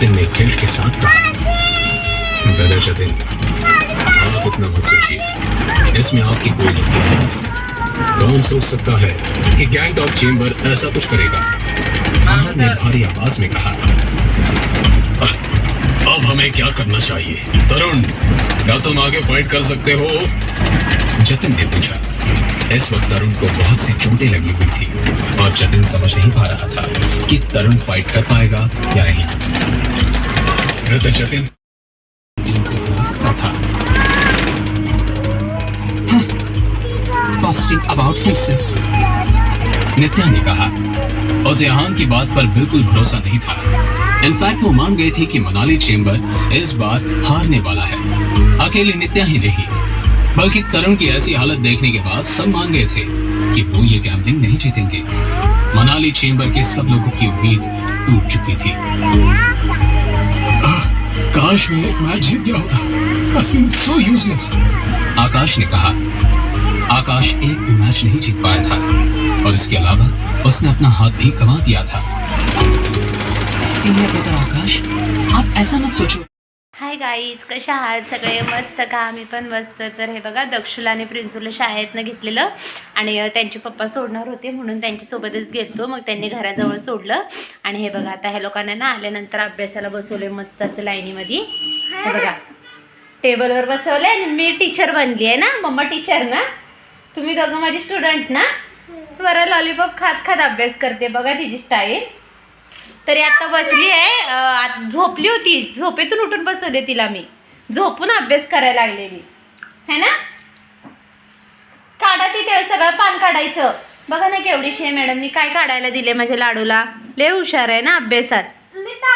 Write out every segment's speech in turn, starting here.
जतिन ने गिल्ट के साथ कहा ब्रदर जतिन आप इतना मत सोचिए। इसमें आपकी कोई गलती नहीं कौन सोच सकता है कि गैंग ऑफ़ चेंबर ऐसा कुछ करेगा? आहर ने भारी आवाज़ में कहा अब हमें क्या करना चाहिए? तरुण, क्या तुम आगे फाइट कर सकते हो? जतिन ने पूछा। इस वक्त तरुण को बहुत सी चोटें लगी हुई थी और जतिन समझ नहीं पा रहा था कि तरुण फाइट कर पाएगा या नहीं। ब्रदर जतिन टीम को था boasting about himself. नित्या ने कहा उसे आहान की बात पर बिल्कुल भरोसा नहीं था। इनफैक्ट वो मान गई थी कि मनाली चेंबर इस बार हारने वाला है। अकेली नित्या ही नहीं बल्कि तरुण की ऐसी हालत देखने के बाद सब मान गए थे कि वो ये गैम्बलिंग नहीं जीतेंगे। मनाली चेंबर के सब लोगों की उम्मीद टूट चुकी थी। काश मैं एक मैच जीत गया होता। I feel so useless Akash ने कहा आकाश एक भी मैच नहीं जीत पाया था। और इसके अलावा उसने अपना हाथ भी कमा दिया था। सीनियर ब्रदर आकाश आप ऐसा मत सोचो। हाय गाईज कशा आहात? सगळे मस्त का? आम्ही पण मस्त. तर हे बघा दक्षुला आणि प्रिन्सूला शाळेतनं घेतलेलं आणि त्यांचे पप्पा सोडणार होते म्हणून त्यांच्यासोबतच गेलतो. मग त्यांनी घराजवळ सोडलं. आणि हे बघा आता ह्या लोकांना ना आल्यानंतर अभ्यासाला बसवले मस्त असं लाईनीमध्ये. हे बघा टेबलवर बसवले आणि मी टीचर बनली आहे ना? मम्मा टीचर ना? तुम्ही दोघं माझी स्टुडंट ना? स्वरा लॉलीपॉप खात खात अभ्यास करते बघा तिची स्टाईल तरी आता बसली आहे. झोपली होती. झोपेतून उठून बसवले तिला मी. झोपून अभ्यास करायला लागलेली. है ना? काढा तिथे सगळं पान काढायचं. बघा ना केवढीशी आहे मॅडमनी काय काढायला दिले माझ्या लाडूला? लय हुशार आहे ना अभ्यासात.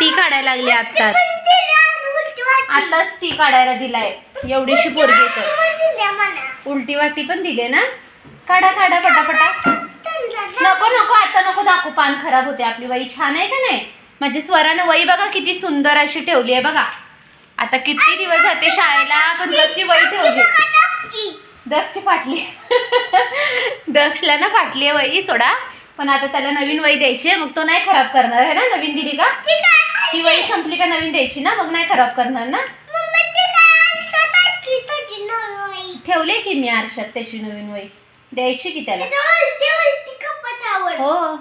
ती काढायला लागली आत्ताच. आत्ताच ती काढायला दिलाय. एवढीशी पोरगी तर उलटी वाटी पण दिले ना? काढा काढा पटापटा. नको नको आता नको दाखवू. पान खराब होते आपली वही. छान आहे का नाही? म्हणजे स्वरानं वही बघा किती सुंदर अशी ठेवली आहे बघा. आता किती दिवस जाते शाळेला पण कशी वही ठेवली दक्षची. फाटली. दक्षला ना फाटली आहे वही सोडा. पण आता त्याला नवीन वही द्यायची आहे. मग तो नाही खराब करणार आहे ना नवीन दिली का? ही वही संपली का नवीन द्यायची ना? मग नाही खराब करणार ना? ठेवले की मी आरशात त्याची नवीन वही? द्यायची की त्याला? हो.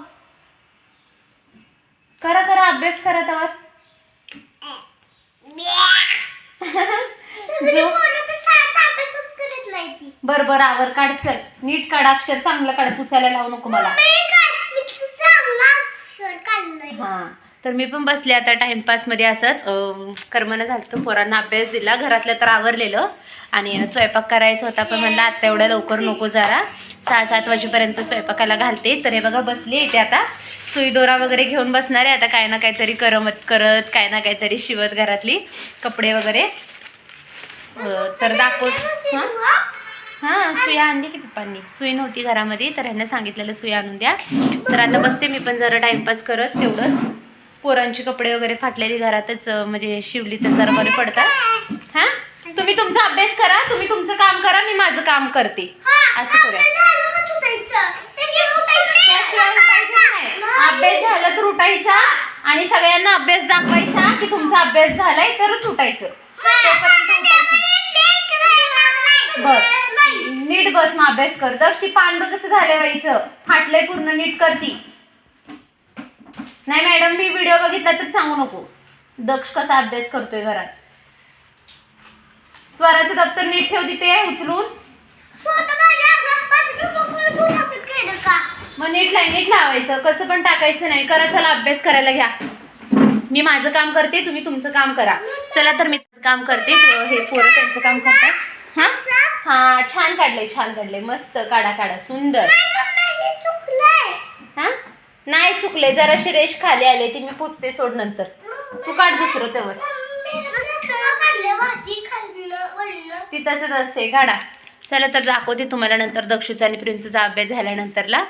करा करा अभ्यास करा त्यावर. बर बर आवर काढ चल. नीट काढ अक्षर चांगलं काढ पुसायला लावू नको मला. हा. तर मी पण बसले आता टाइमपासमध्ये असंच. अं, करमणं झालं पोरांना अभ्यास दिला. घरातलं तर आवरलेलं. आणि स्वयंपाक करायचा होता पण म्हणलं आता एवढ्या लवकर नको जरा. सहा सात वाजेपर्यंत स्वयंपाकाला घालते. तर हे बघा बसली इथे आता. सुई दोरा वगैरे घेऊन बसणार आहे. आता काय ना काहीतरी करमत करत काय ना काहीतरी शिवत घरातली कपडे वगैरे. तर दाखवत हां? हां सुया आणली की पप्पांनी. सुई नव्हती घरामध्ये तर ह्यांना सांगितलेलं सुई आणून द्या. तर आता बसते मी पण जरा टाइमपास करत तेवढंच. पोरांचे कपडे वगैरे फाटलेली घरातच म्हणजे शिवली तर जरा बरे पडतात. हां? तुम्ही तुमचा अभ्यास करा तुम्ही तुमचं काम करा मी माझं काम करते. असं करूया. अभ्यास झाला तर उठायचा आणि सगळ्यांना अभ्यास दाखवायचा की तुमचा अभ्यास झालाय तरच उठायचं. बर नीट बस. मग अभ्यास कर. दक्ष ती पान बघ कसं झालंय व्हायचं. फाटलंय पूर्ण नीट करती. नाही मॅडम मी व्हिडिओ बघितला तर सांगू नको. दक्ष कसा अभ्यास करतोय घरात. स्वराचं दप्तर नीट ठेव तिथे उचलून. मग नीट लाय नीट लावायचं. कसं पण टाकायचं नाही. करा चला अभ्यास करायला घ्या. मी माझं काम करते तुम्ही तुमचं काम करा. चला तर मी काम करते. हे पोरं त्यांचं काम करतात. हा? हा छान काढलंय छान काढलंय. मस्त काढा काढा. सुंदर. हा? नाही चुकले जराशी रेष खाली आले ती मी पुसते सोड नंतर. तू काढ दुसरं तेव्हा. ती तसंच असते. गाडा चला तर दाखवते तुम्हाला नंतर दक्षूचा आणि प्रिन्सूचा अभ्यास झाल्यानंतरला.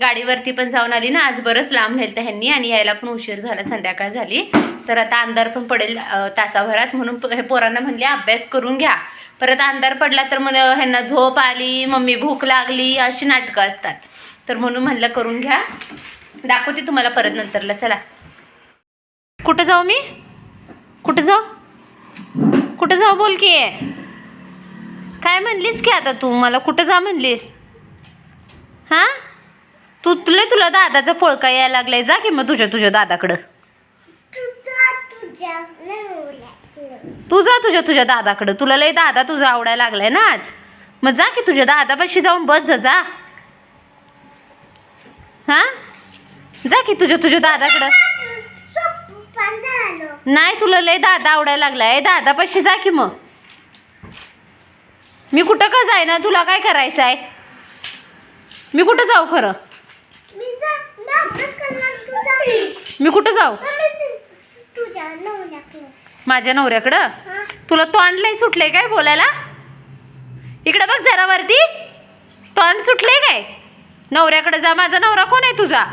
गाडीवरती पण जाऊन आली ना आज बरंच लांब नेलं तर ह्यांनी आणि यायला पण उशीर झाला संध्याकाळ झाली. तर आता अंधार पण पडेल तासाभरात म्हणून हे पोरांना म्हणले अभ्यास करून घ्या. परत अंधार पडला तर मग ह्यांना झोप आली मम्मी भूक लागली अशी नाटकं असतात. तर म्हणून म्हणलं करून घ्या. दाखवते तुम्हाला परत नंतरला चला. कुठं जाऊ मी? कुठं जाऊ? कुठं जाऊ बोल की काय म्हणलीस की आता तू? मला कुठं जा म्हणलीस? हां? तू तुला तुला दादाचा पोळका यायला लागलाय. जा की मग तुझ्या तुझ्या दादाकडं. तू जा तुझ्या तुझ्या दादाकडं. तुला लय दादा तुझा आवडायला लागलाय ना आज. मग जा की तुझ्या दादापाशी जाऊन बस जा जा. हां? जा की तुझ्या तुझ्या दादाकडं. नाही तुला लय दादा आवडायला लागलाय. दादापाशी जा की मग. मी कुठं का जाय ना तुला काय करायचं आहे? मी कुठं जाऊ खरं? मी कुठं जाऊ? माझ्या नवऱ्याकडं? तुला तोंड लय सुटलंय काय बोलायला? इकडं बघ जरा वरती. तोंड सुटलंय काय? नवऱ्याकडे जा माझा नवरा कोण आहे तुझा?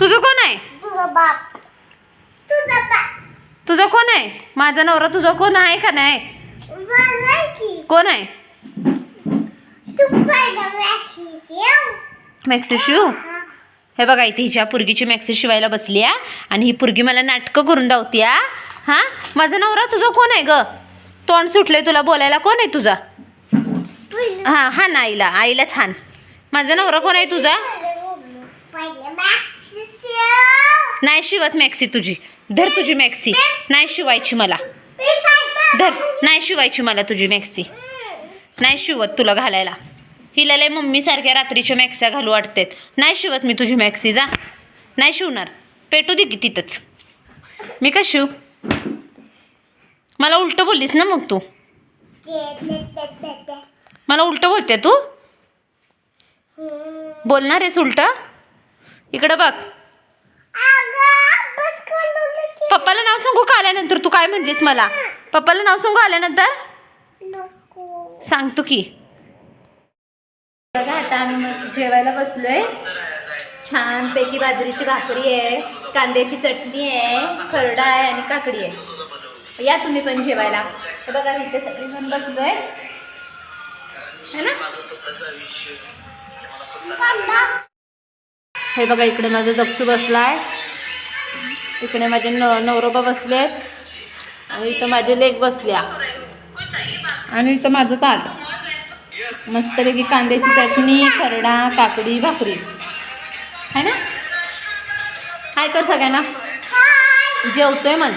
तुझं कोण आहे? तुझा कोण आहे? माझा नवरा तुझा कोण आहे का नाही? कोण आहे? मॅक्सी शिव? हे बघा इथे हिच्या पुरगीची मॅक्सी शिवायला बसली आहे. आणि ही पुरगी मला नाटकं करून दावती हां? माझा नवरा तुझा कोण आहे ग? तोंड सुटलंय तुला बोलायला. कोण आहे तुझा? हां हां ना आईला. आईलाच हान. माझा नवरा कोण आहे तुझा? नाही शिवत मॅक्सी तुझी. धर तुझी मॅक्सी. नाही शिवायची मला. धर. नाही शिवायची मला तुझी मॅक्सी. नाही शिवत तुला घालायला. हिला लय मम्मीसारख्या रात्रीच्या मॅक्स्या घालू वाटतात. नाही शिवत मी तुझी मॅक्सी जा. नाही शिवणार. पेटू दे की तिथंच. मी का शिव? मला उलटं बोललीस ना मग तू. मला उलटं बोलते तू? बोलणार आहेस उलटं? इकडं बघ. पप्पाला नाव सांगू का आल्यानंतर तू काय म्हणलीस मला? पप्पाला नाव सांगू आल्यानंतर? सांगतो की. बघा आता आम्ही जेवायला जेवायला बसलोय. छानपैकी बाजरीची भाकरी आहे कांद्याची चटणी आहे खरडा आहे आणि काकडी आहे. या तुम्ही पण जेवायला. हे बघा इथे बसलो बसलोय. है ना? हे बघा इकडे माझं दक्षू बसलाय. इकडे माझे न नवरोबा बसलेत. आणि इथं माझे लेक बसल्या. आणि इथं माझं ताट. मस्तपैकी कांद्याची चटणी खरडा काकडी भाकरी. है ना? हाय कर सगळ्यांना. जेवतोय मन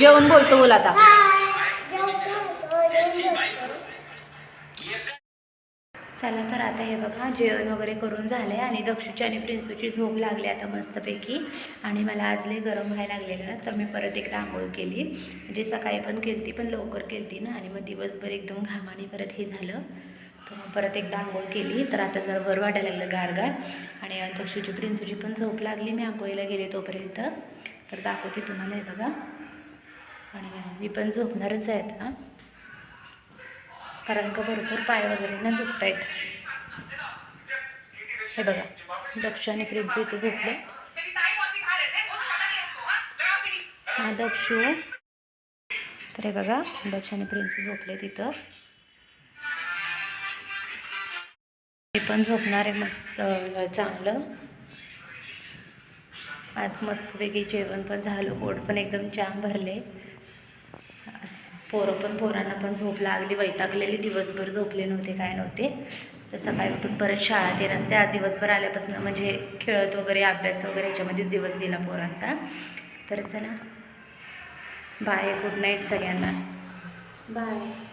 जेवण बोलतो बोल आता. चला तर आता हे बघा जेवण वगैरे करून झालं आहे आणि दक्षूची आणि प्रिन्सूची झोप लागली आता मस्तपैकी. आणि मला आज लय गरम व्हायला लागलेलं ना तर मी परत एकदा आंघोळ केली. म्हणजे सकाळी पण केलती पण लवकर केलती ना. आणि मग दिवसभर एकदम घामाने परत हे झालं. तर मग परत एकदा आंघोळ केली. तर आता जरा बरं वाटायला लागलं गारगार. आणि दक्षूची प्रिन्सूची पण झोप लागली. मी आंघोळीला गेले तोपर्यंत. तर दाखवते तुम्हाला हे बघा. आणि मी पण झोपणारच आहेत हां. कारण का भरपूर पाय वगैरे ना दुखत आहेत हे बघा दक्ष आणि प्रिन्सू इथे झोपले. हा दक्षू. तर हे बघा दक्ष आणि प्रिन्सू झोपले तिथं. मी पण झोपणार आहे मस्त चांगलं. आज मस्तपैकी जेवण पण झालं पोट पण एकदम जाम भरले पोरं पण पोरांना पण झोप लागली. वैतागलेली दिवसभर झोपले नव्हते काय नव्हते. तर सकाळी उठून परत शाळा ते नसते आज दिवसभर आल्यापासून म्हणजे खेळत वगैरे अभ्यास वगैरे ह्याच्यामध्येच दिवस गेला पोरांचा. तर चला. बाय गुड नाईट सगळ्यांना. बाय.